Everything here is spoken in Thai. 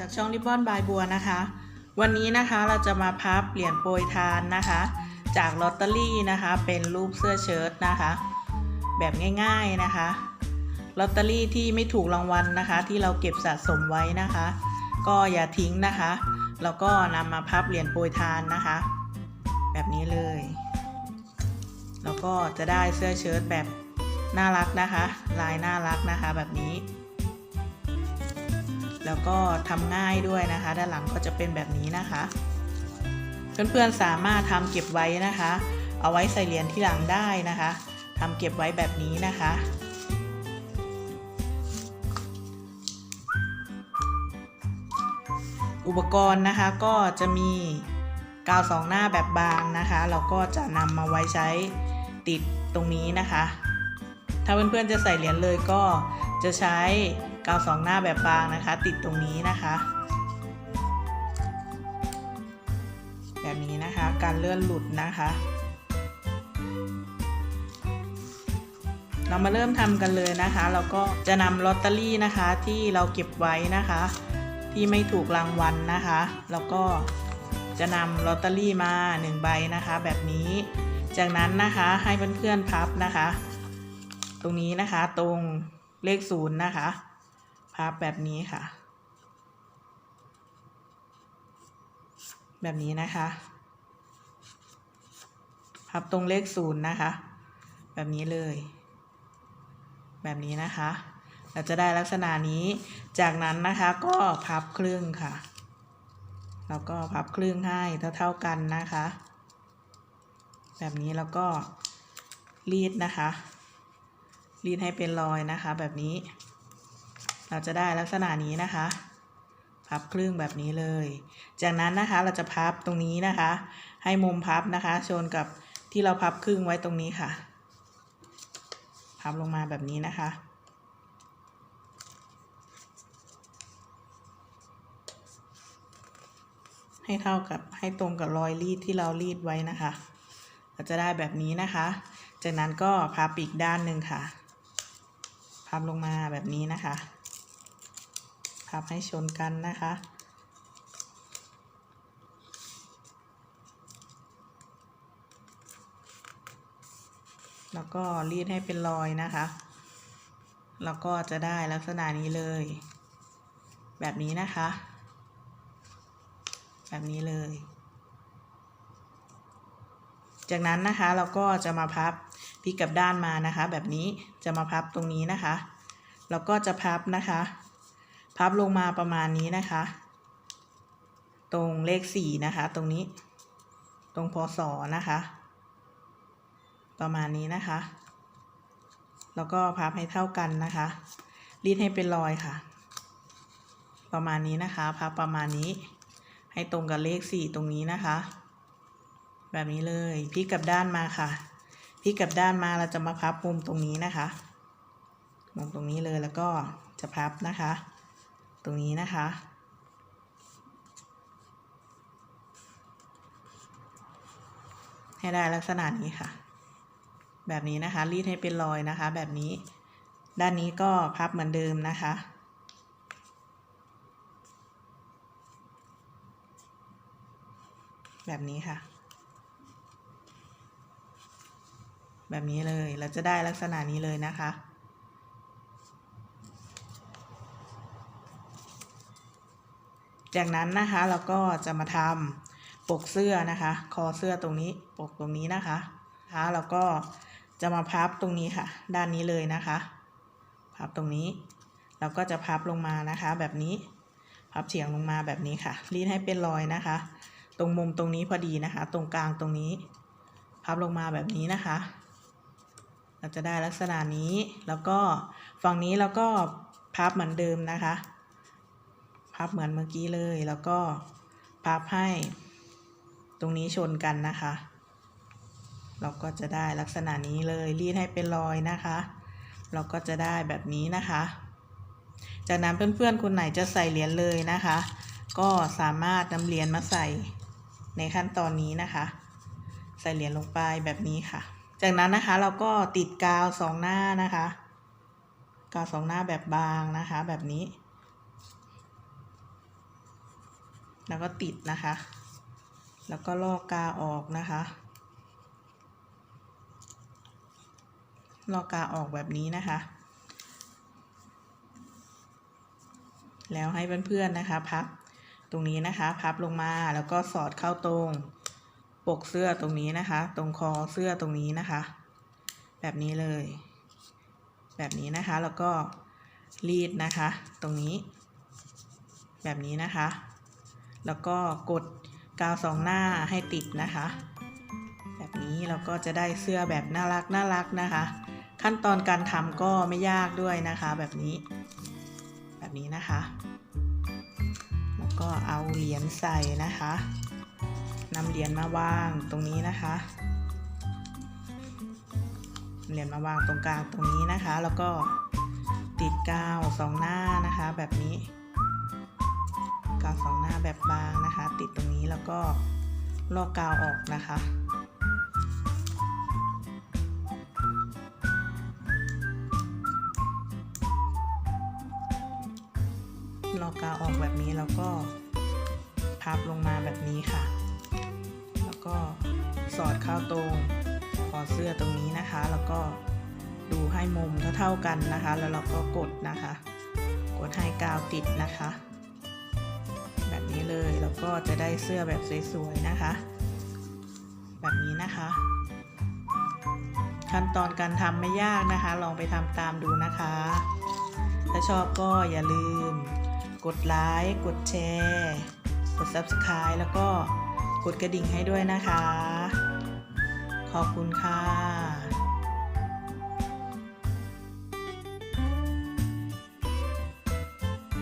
จากช่องริบบอนบายบัวนะคะ วันนี้นะคะเราจะมาพับเหรียญโปรยทานนะคะ จากลอตเตอรี่นะคะ เป็นรูปเสื้อเชิ้ตนะคะ แบบง่ายๆนะคะลอตเตอรี่ที่ไม่ถูกรางวัลนะคะ ที่เราเก็บสะสมไว้นะคะ ก็อย่าทิ้งนะคะ แล้วก็นำมาพับเหรียญโปรยทานนะคะ แบบนี้เลย แล้วก็จะได้เสื้อเชิ้ตแบบน่ารักนะคะ ลายน่ารักนะคะแบบนี้ แล้วก็ทำง่ายด้วยนะคะ ด้านหลังก็จะเป็นแบบนี้นะคะ เพื่อนๆสามารถทำเก็บไว้นะคะ เอาไว้ใส่เหรียญที่หลังได้นะคะทำเก็บไว้แบบนี้นะคะอุปกรณ์นะคะก็จะมีกาวสองหน้าแบบบางนะคะ เราก็จะนำมาไว้ใช้ติดตรงนี้นะคะ ถ้าเพื่อนๆจะใส่เหรียญเลยก็จะใช้ กาวสองหน้าแบบบางนะคะ ติดตรงนี้นะคะ แบบนี้นะคะการเลื่อนหลุดนะคะ เรามาเริ่มทำกันเลยนะคะ เราก็จะนำลอตเตอรี่นะคะที่เราเก็บไว้นะคะ ที่ไม่ถูกรางวัลนะคะ แล้วก็จะนำลอตเตอรี่มา1ใบนะคะ แบบนี้จากนั้นนะคะให้เพื่อนๆพับนะคะ ตรงนี้นะคะตรงเลขศูนย์นะคะ พับแบบนี้ค่ะ แบบนี้นะคะ พับตรงเลขศูนย์นะคะ แบบนี้เลย แบบนี้นะคะ เราจะได้ลักษณะนี้ จากนั้นนะคะก็พับครึ่งค่ะ แล้วก็พับครึ่งให้เท่าๆกันนะคะ แบบนี้แล้วก็รีดนะคะ รีดให้เป็นรอยนะคะแบบนี้ เราจะได้ลักษณะนี้นะคะ พับครึ่งแบบนี้เลย จากนั้นนะคะเราจะพับตรงนี้นะคะ ให้มุมพับนะคะ ชนกับที่เราพับครึ่งไว้ตรงนี้ค่ะ พับลงมาแบบนี้นะคะ ให้เท่ากับให้ตรงกับรอยรีดที่เรารีดไว้นะคะ เราจะได้แบบนี้นะคะ จากนั้นก็พับอีกด้านหนึ่งค่ะ พับลงมาแบบนี้นะคะ พับให้ชนกันนะคะ แล้วก็รีดให้เป็นรอยนะคะ แล้วก็จะได้ลักษณะนี้เลย แบบนี้นะคะ แบบนี้เลย จากนั้นนะคะเราก็จะมาพับพลิกกลับด้านมานะคะ แบบนี้จะมาพับตรงนี้นะคะ แล้วก็จะพับนะคะ พับลงมาประมาณนี้นะคะ ตรงเลขสี่นะคะ ตรงนี้ ตรงพศนะคะ ประมาณนี้นะคะ แล้วก็พับให้เท่ากันนะคะ รีดให้เป็นรอยค่ะ ประมาณนี้นะคะ พับประมาณนี้ ให้ตรงกับเลขสี่ตรงนี้นะคะ แบบนี้เลยพลิกกลับด้านมาค่ะพลิกกลับด้านมาเราจะมาพับมุมตรงนี้นะคะ มุมตรงนี้เลยแล้วก็จะพับนะคะ ตรงนี้นะคะ ให้ได้ลักษณะนี้ค่ะ แบบนี้นะคะ รีดให้เป็นรอยนะคะ แบบนี้ ด้านนี้ก็พับเหมือนเดิมนะคะแบบนี้ค่ะ แบบนี้เลย เราจะได้ลักษณะนี้เลยนะคะ จากนั้นนะคะเราก็จะมาทำปกเสื้อนะคะ คอเสื้อตรงนี้ปกตรงนี้นะคะนะคะเราก็จะมาพับตรงนี้ค่ะ ด้านนี้เลยนะคะ พับตรงนี้เราก็จะพับลงมานะคะ แบบนี้ พับเฉียงลงมาแบบนี้ค่ะ รีดให้เป็นรอยนะคะ ตรงมุมตรงนี้พอดีนะคะ ตรงกลางตรงนี้ พับลงมาแบบนี้นะคะ เราจะได้ลักษณะนี้แล้วก็ฝั่งนี้เราก็พับเหมือนเดิมนะคะ พับเหมือนเมื่อกี้เลย แล้วก็พับให้ตรงนี้ชนกันนะคะ เราก็จะได้ลักษณะนี้เลยรีดให้เป็นรอยนะคะ เราก็จะได้แบบนี้นะคะ จากนั้นเพื่อนๆคนไหนจะใส่เหรียญเลยนะคะ ก็สามารถนำเหรียญมาใส่ในขั้นตอนนี้นะคะ ใส่เหรียญลงไปแบบนี้ค่ะ จากนั้นนะคะเราก็ติดกาวสองหน้านะคะ กาวสองหน้าแบบบางนะคะ แบบนี้ แล้วก็ติดนะคะ แล้วก็ลอกกาออกนะคะ ลอกกาออกแบบนี้นะคะ แล้วให้เพื่อนๆนะคะพับตรงนี้นะคะพับลงมาแล้วก็สอดเข้าตรงปกเสื้อตรงนี้นะคะ ตรงคอเสื้อตรงนี้นะคะ แบบนี้เลย แบบนี้นะคะแล้วก็รีดนะคะ ตรงนี้ แบบนี้นะคะ แล้วก็กดกาวสองหน้าให้ติดนะคะ แบบนี้เราก็จะได้เสื้อแบบน่ารักน่ารักนะคะ ขั้นตอนการทำก็ไม่ยากด้วยนะคะ แบบนี้ แบบนี้นะคะ แล้วก็เอาเหรียญใส่นะคะนำเหรียญมาวางตรงนี้นะคะเหรียญมาวางตรงกลางตรงนี้นะคะ แล้วก็ติดกาวสองหน้านะคะ แบบนี้ กาวสองหน้าแบบบางนะคะ ติดตรงนี้แล้วก็ลอกกาวออกนะคะลอกกาวออกแบบนี้แล้วก็พับลงมาแบบนี้ค่ะ แล้วก็สอดเข้าตรงคอเสื้อตรงนี้นะคะ แล้วก็ดูให้มุมเท่าๆกันนะคะ แล้วเราก็กดนะคะ กดให้กาวติดนะคะ ก็จะได้เสื้อแบบสวยๆนะคะ แบบนี้นะคะ ขั้นตอนการทำไม่ยากนะคะ ลองไปทำตามดูนะคะ ถ้าชอบก็อย่าลืม กดไลค์กดแชร์กด Subscribe แล้วก็กดกระดิ่งให้ด้วยนะคะ ขอบคุณค่ะ